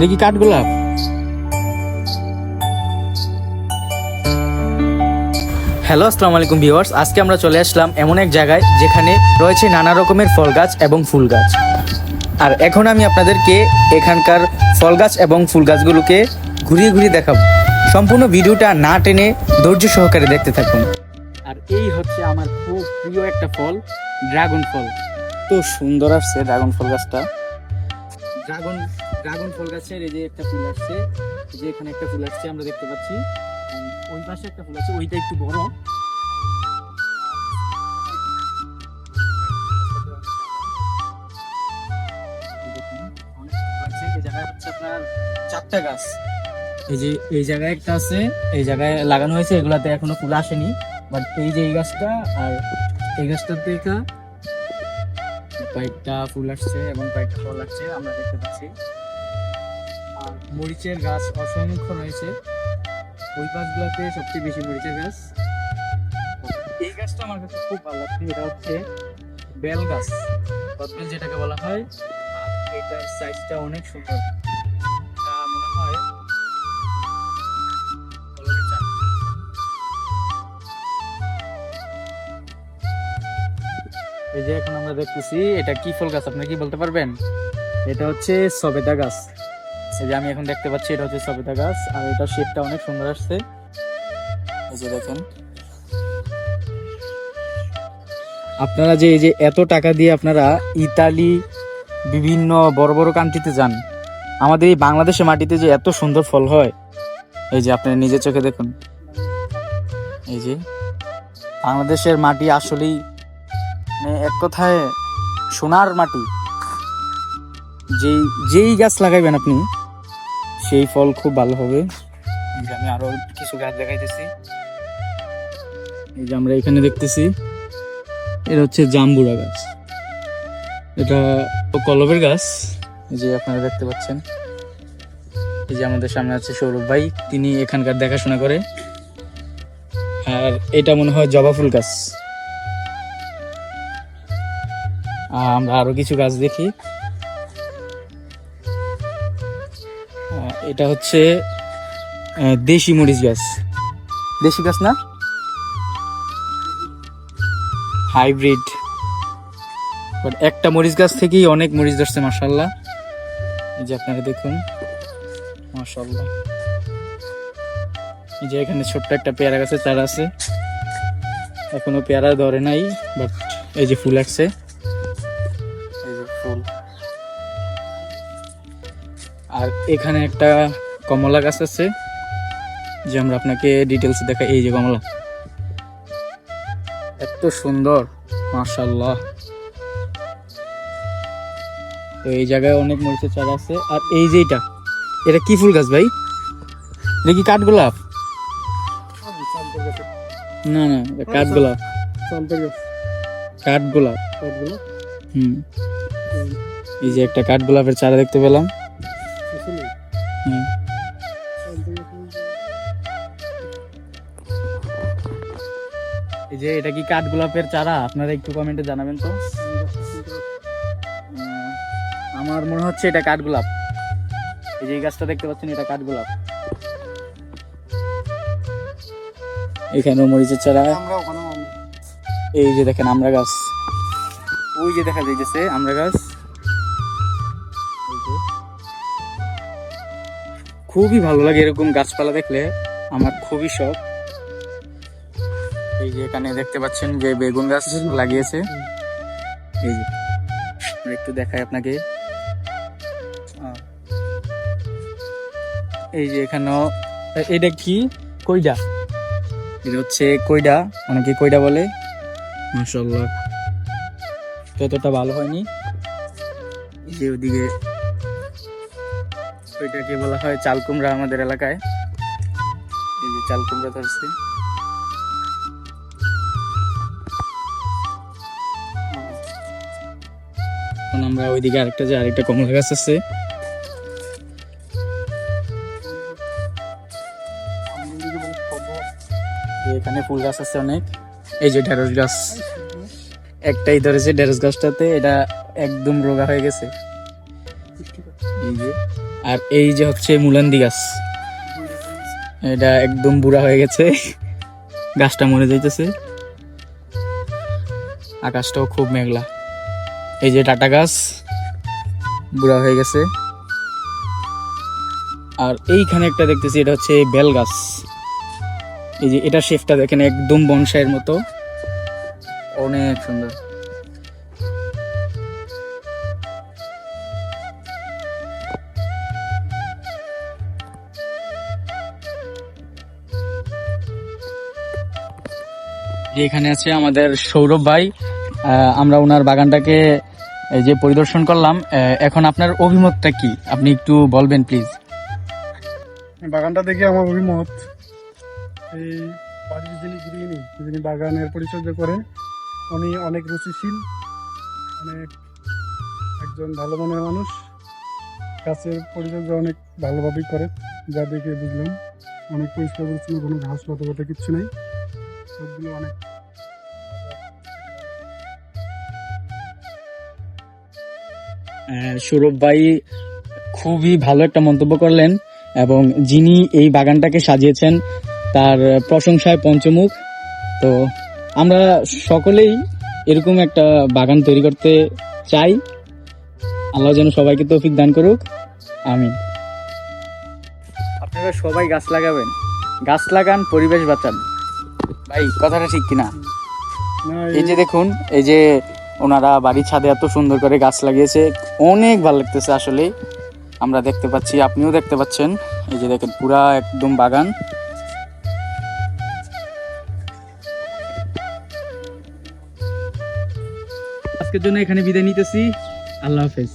দেখি কাঠগোলাপ? হ্যালো আসসালামু আলাইকুম ভিউয়ার্স। আজকে আমরা চলে আসলাম এমন এক জায়গায় যেখানে রয়েছে নানা রকমের ফল গাছ এবং ফুল গাছ আর এখন আমি আপনাদেরকে এখানকার ফল গাছ এবং ফুল গাছগুলোকে ঘুরিয়ে ঘুরিয়ে দেখাবো। সম্পূর্ণ ভিডিওটা না টেনে ধৈর্য সহকারে দেখতে থাকুন। আর এই হচ্ছে আমার খুব প্রিয় একটা ফল ড্রাগন ফল। তো সুন্দর আসছে ড্রাগন ফল গাছটা। ড্রাগন ড্রাগন ফল গাছের এই যে একটা ফুল আসছে যে এখানে একটা ফুল আসছে, আমরা দেখতে পাচ্ছি। ওই পাশে একটা ফুল আছে ওইটা একটু বড়। চারটা গাছ। এই যে, এই জায়গায় একটা আছে, এই জায়গায় লাগানো হয়েছে, এগুলাতে এখনও ফুল আসেনি। বাট এই যে এই গাছটা, আর এই গাছটার কয়েকটা ফুল আসছে এবং কয়েকটা ফল আসছে, আমরা দেখতে পাচ্ছি। আর মরিচের গাছ অসংখ্য রয়েছে। ওই গাছগুলোতে সবচেয়ে বেশি মরিচের গাছ। এই গাছটা আমার কাছে খুব ভালো লাগছে, এটা হচ্ছে বেল গাছ। কদবেল যেটাকে বলা হয়। আর এটার সাইজটা অনেক সুন্দর। এই যে এখন আমরা দেখতেছি, এটা কি ফল গাছ আপনি কি বলতে পারবেন? এটা হচ্ছে সবেদা গাছ। এই যে আমি এখন দেখতে পাচ্ছি, এটা হচ্ছে সবেদা গাছ, আর এটা শেপটা অনেক সুন্দর আসছে। এই যে দেখেন। আপনারা যে এই যে এত টাকা দিয়ে আপনারা ইতালি, বিভিন্ন বড় বড় কান্ট্রিতে যান, আমাদের এই বাংলাদেশের মাটিতে যে এত সুন্দর ফল হয়, এই যে আপনারা নিজের চোখে দেখুন। এই যে, বাংলাদেশের মাটি আসলেই মানে এক কথায় সোনার মাটি। যেই যেই গাছ লাগাইবেন আপনি, সেই ফল খুব ভালো হবে। আমি আরও কিছু গাছ দেখাইতেছি। এই যে আমরা এখানে দেখতেছি, এটা হচ্ছে জাম্বুরা গাছ। এটা কলবের গাছ যে আপনারা দেখতে পাচ্ছেন। এই যে আমাদের সামনে আছে সৌরভ ভাই, তিনি এখানকার দেখাশোনা করে। আর এটা মনে হয় জবা ফুল গাছ। আমরা আরও কিছু গাছ দেখি। এটা হচ্ছে দেশি মরিচ গাছ। দেশি গাছ না? হাইব্রিড। বাট একটা মরিচ গাছ থেকেই অনেক মরিচ ধরছে মাসাল্লাহ এই যে আপনারা দেখুন মাসাল্লাহ এই যে এখানে ছোট্ট একটা পেয়ারা গাছের চারা আছে। এখনও পেয়ারা ধরে নাই বাট এই যে ফুল আসছে। এখানে একটা কমলা গাছ আছে যে আমরা আপনাকে ডিটেলস দেখা এই যে কমলা। এত সুন্দর মাশাল্লাহ তো এই জায়গায় অনেক মরিচের চারা আছে। আর এই যে এটা এটা কি ফুল গাছ ভাই? এটা কি কাঠগোলাপ? না না এটা কাঠগোলাপ। কাঠগোলাপ? হুম। এই যে একটা কাঠগোলাপের চারা দেখতে পেলাম। এই যে, এটা কি কাঠগোলাপের চারা? আপনারা একটু কমেন্টে জানাবেন তো। আমার মনে হচ্ছে এটা কাঠগোলাপ এই যে এই গাছটা দেখতে পাচ্ছেন, এটা কাঠগোলাপ এখানেও মরিচের চারা। এই যে দেখেন, আমরা গাছ। ওই যে দেখা যাইতেছে, আমরা গাছ। খুবই ভালো লাগে এরকম গাছপালা দেখলে। আমার খুবই শখ। এই যে এখানে দেখতে পাচ্ছেন যে বেগুন গাছ লাগিয়েছে। এই যে একটু দেখাই আপনাকে। এই যে এখানেও এটা কি? কইডা। এটা হচ্ছে কইডা, অনেকে কইডা বলে। মাশাল্লাহ ততটা ভালো হয়নি। যে ওদিকে ওইটাকে বলা হয় চাল কুমড়া আমাদের এলাকায়। এই যে চাল কুমড়া ধরছে আমরা ওইদিকে আরেকটা যে আরেকটা কমলা গাছ আছে। এখানে ফুল গাছ আছে অনেক। এই যে ঢেঁড়স গাছ। একটাই ধরেছে ঢেঁড়স গাছটাতে, এটা একদম রোগা হয়ে গেছে। এই যে আর এই যে হচ্ছে মুলান্দি গাছ। এটা একদম বুড়া হয়ে গেছে। গাছটা মরে যাইতেছে। আকাশটাও খুব মেঘলা। এই যে টাটা গাছ, বুড়া হয়ে গেছে। আর এইখানে একটা দেখতেছি, এটা হচ্ছে বেল গাছ। এই যে এটা শেফটা দেখেন, একদম বনসাইয়ের মতো। অনেক সুন্দর। এখানে আছে আমাদের সৌরভ ভাই আমরা ওনার বাগানটাকে, এই যে পরিদর্শন করলাম এখন আপনার অভিমতটা কি? আপনি একটু বলবেন প্লিজ বাগানটা দেখে আমার অভিমত। এই বাড়ির যিনি গৃহিণী, যিনি বাগানের পরিচর্যা করেন উনি অনেক রুচিশীল অনেক একজন ভালো মনের মানুষ। গাছের পরিচর্যা অনেক ভালোভাবেই করে, যা দেখে বুঝলাম। অনেক পরিষ্কার পরিচ্ছন্ন, কোনো ঘাস পাতা কিচ্ছু নেই। সবগুলো অনেক সৌরভ ভাই খুবই ভালো একটা মন্তব্য করলেন এবং যিনি এই বাগানটাকে সাজিয়েছেন তার প্রশংসায় পঞ্চমুখ। তো আমরা সকলেই এরকম একটা বাগান তৈরি করতে চাই। আল্লাহ যেন সবাইকে তৌফিক দান করুক। আমি আপনারা সবাই গাছ লাগাবেন। গাছ লাগান পরিবেশ বাঁচান। ভাই কথাটা ঠিক কিনা? এই যে দেখুন এই যে ওনারা বাড়ির ছাদে এত সুন্দর করে গাছ লাগিয়েছে অনেক ভালো লাগতেছে আসলে আমরা দেখতে পাচ্ছি আপনিও দেখতে পাচ্ছেন। এই যে দেখেন পুরা একদম বাগান। আজকের জন্য এখানে বিদায় নিতেছি। আল্লাহ হাফেজ।